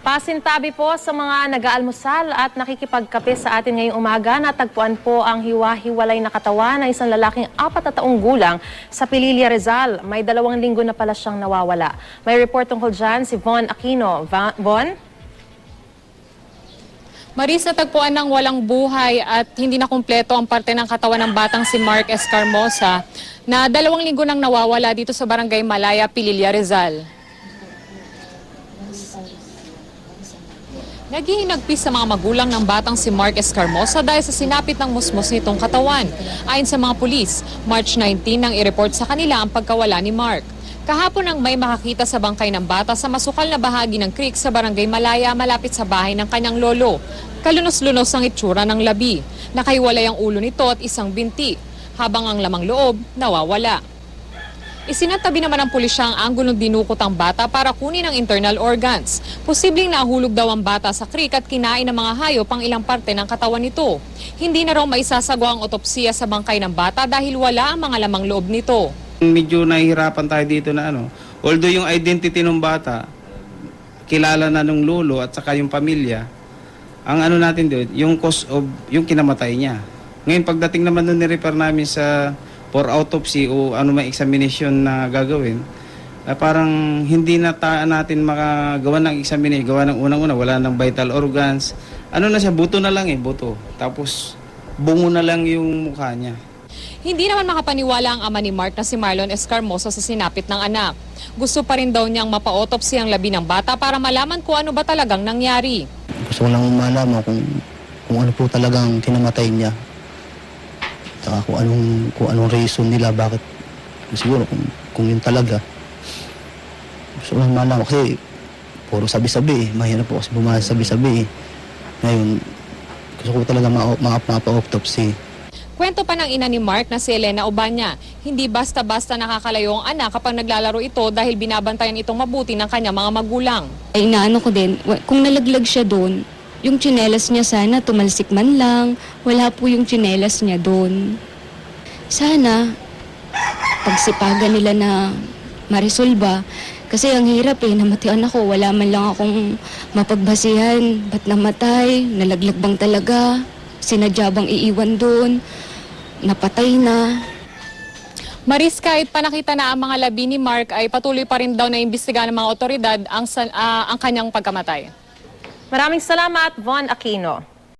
Pasintabi po sa mga nag-aalmusal at nakikipagkape sa atin ngayong umaga. Natagpuan po ang hiwa-hiwalay na katawan ng isang lalaking apat na taong gulang sa Pililia Rizal. May dalawang linggo na pala siyang nawawala. May report tungkol dyan si Von Aquino. Von? Maris, natagpuan ng walang buhay at hindi na kumpleto ang parte ng katawan ng batang si Mark Escarmosa na dalawang linggo nang nawawala dito sa barangay Malaya, Pililia, Rizal. Naghihinagpis sa mga magulang ng batang si Mark Escarmosa dahil sa sinapit ng musmos nitong katawan. Ayon sa mga pulis, March 19 nang i-report sa kanila ang pagkawala ni Mark. Kahapon ang may makakita sa bangkay ng bata sa masukal na bahagi ng creek sa barangay Malaya malapit sa bahay ng kanyang lolo. Kalunos-lunos ang itsura ng labi. Nakaiwalay ang ulo nito at isang binti, habang ang lamang loob nawawala. Isinatabi naman ng pulisya ang anggulong dinukot ang bata para kunin ang internal organs. Posibleng nahulog daw ang bata sa creek at kinain ng mga hayop ang ilang parte ng katawan nito. Hindi na raw maisasagawa ang otopsiya sa bangkay ng bata dahil wala ang mga lamang loob nito. Medyo nahihirapan tayo dito na ano. Although yung identity ng bata, kilala na nung lolo at saka yung pamilya, ang ano natin doon, yung cause of yung kinamatay niya. Ngayon pagdating naman doon ni-refer namin sa for autopsy o ano may examination na gagawin, eh, parang hindi na ta- natin makagawa ng examination, gawa ng unang-una, wala ng vital organs. Ano na siya, buto na lang eh, buto. Tapos bungo na lang yung mukha niya. Hindi naman makapaniwala ang ama ni Mark na si Marlon Escarmosa sa sinapit ng anak. Gusto pa rin daw niyang mapa-autopsy ang labi ng bata para malaman kung ano ba talagang nangyari. Gusto ko lang malaman kung, kung ano po talagang kinamatay niya. Saka kung anong, kung anong reason nila, bakit. Siguro kung, kung yun talaga. Gusto ko lang malaman kasi puro sabi-sabi eh. Mahirap po kasi bumasa sabi-sabi eh. Ngayon, gusto ko talaga ma- ma- mapa-autopsy. Kwento pa ng ina ni Mark na si Elena Obanya, hindi basta-basta nakakalayo ang anak kapag naglalaro ito dahil binabantayan itong mabuti ng kanyang mga magulang. ay inaano ko din, kung nalaglag siya doon, yung tsinelas niya sana tumalsik man lang, wala po yung tsinelas niya doon. Sana, pagsipagan nila na marisolba, kasi ang hirap eh, namatian ako, wala man lang akong mapagbasihan, ba't namatay, nalaglag bang talaga, sinadya bang iiwan doon, napatay na. Maris, kahit panakita na ang mga labi ni Mark ay patuloy pa rin daw na imbestigahan ng mga otoridad ang, ah, ang kanyang pagkamatay. Maraming salamat, Von Aquino.